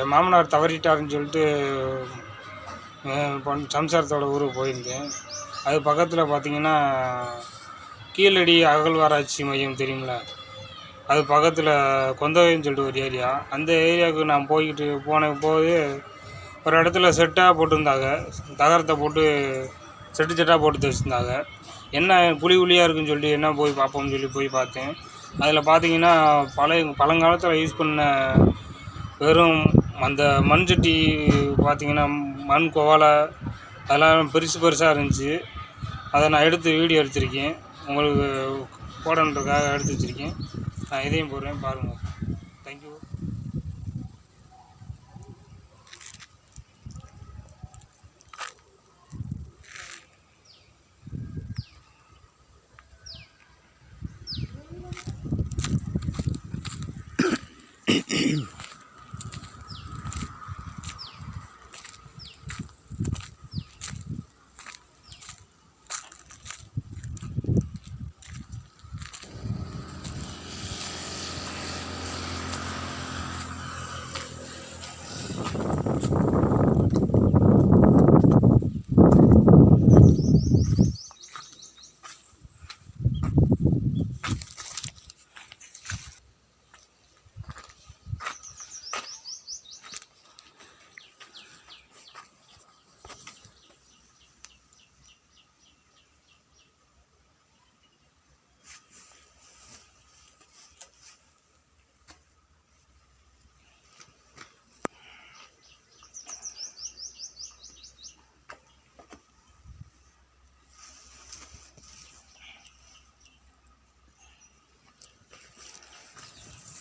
என் மாமனார் தவறிட்டாருன்னு சொல்லிட்டு பொன் சம்சாரத்தோட ஊருக்கு போயிருந்தேன். அது பக்கத்தில் பார்த்தீங்கன்னா கீழடி அகழ்வாராய்ச்சி மையம் தெரியுங்களா அது பக்கத்தில் கொந்தவைன்னு சொல்லிட்டு ஒரு ஏரியா. அந்த ஏரியாவுக்கு நான் போய்கிட்டு போன போது ஒரு இடத்துல செட்டாக போட்டிருந்தாங்க. தகரத்தை போட்டு செட்டு செட்டாக போட்டு வச்சுருந்தாங்க என்ன குழி குழியாக இருக்குன்னு சொல்லிட்டு என்ன போய் பார்ப்போம்னு சொல்லி போய் பார்த்தேன். அதில் பார்த்தீங்கன்னா பழைய பழங்காலத்தில் யூஸ் பண்ண வெறும் அந்த மண் சட்டி பார்த்திங்கன்னா மண் குவளை அதெல்லாம் பெருசு பெருசாக இருந்துச்சு. அதை நான் எடுத்து வீடியோ எடுத்திருக்கேன். உங்களுக்கு போடணுன்றதுக்காக எடுத்து வச்சுருக்கேன். நான் இதையும் போடுறேன் பாருங்கள் தேங்க்யூ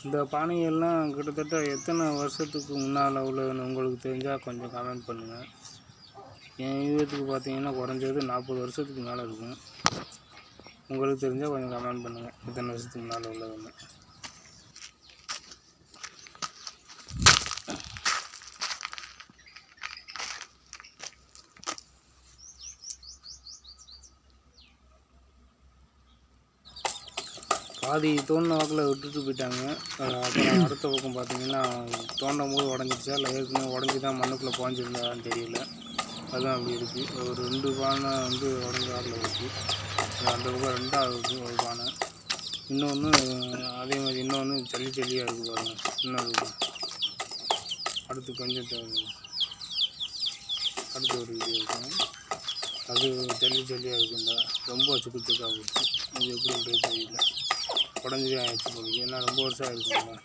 இந்த பானைகள்லாம் கிட்டத்தட்ட எத்தனை வருஷத்துக்கு முன்னால் உள்ளதுன்னு உங்களுக்கு தெரிஞ்சால் கொஞ்சம் கமெண்ட் பண்ணுங்கள் என் யூகத்துக்கு பார்த்தீங்கன்னா குறைஞ்சது நாற்பது வருஷத்துக்கு மேலே இருக்கும். உங்களுக்கு தெரிஞ்சால் கொஞ்சம் கமெண்ட் பண்ணுங்கள் எத்தனை வருஷத்துக்கு முன்னால் உள்ளதுன்னு. பாதி தோண்டின வாக்கில் விட்டுட்டு போயிட்டாங்க. அப்புறம் அடுத்த பக்கம் பார்த்தீங்கன்னா தோண்டும் போது உடஞ்சிச்சா இல்லை ஏற்கனவே உடஞ்சி தான் மண்ணுக்குள்ளே பாஞ்சிருந்தான்னு தெரியல. அதுதான் அப்படி இருக்குது ஒரு ரெண்டு பானை வந்து உடஞ்ச வாக்கில் இருக்குது அந்த பக்கம் ரெண்டாவது ஒரு பானை. இன்னொன்று அதே மாதிரி இன்னொன்று ஜல்லி ஜல்லியாக இருக்குது பாருங்கள் இன்னொரு அடுத்து கொஞ்சம் அடுத்து ஒரு வீடியோ இருக்கும். அது ஜல்லி ஜல்லியாக இருக்குங்க ரொம்ப சுக்கு சுக்காக போச்சு. அது எப்படி தெரியல. உடஞ்சி ஆயிடுச்சு போகுது ஏன்னா ரொம்ப வருஷம் ஆயிருக்குங்களா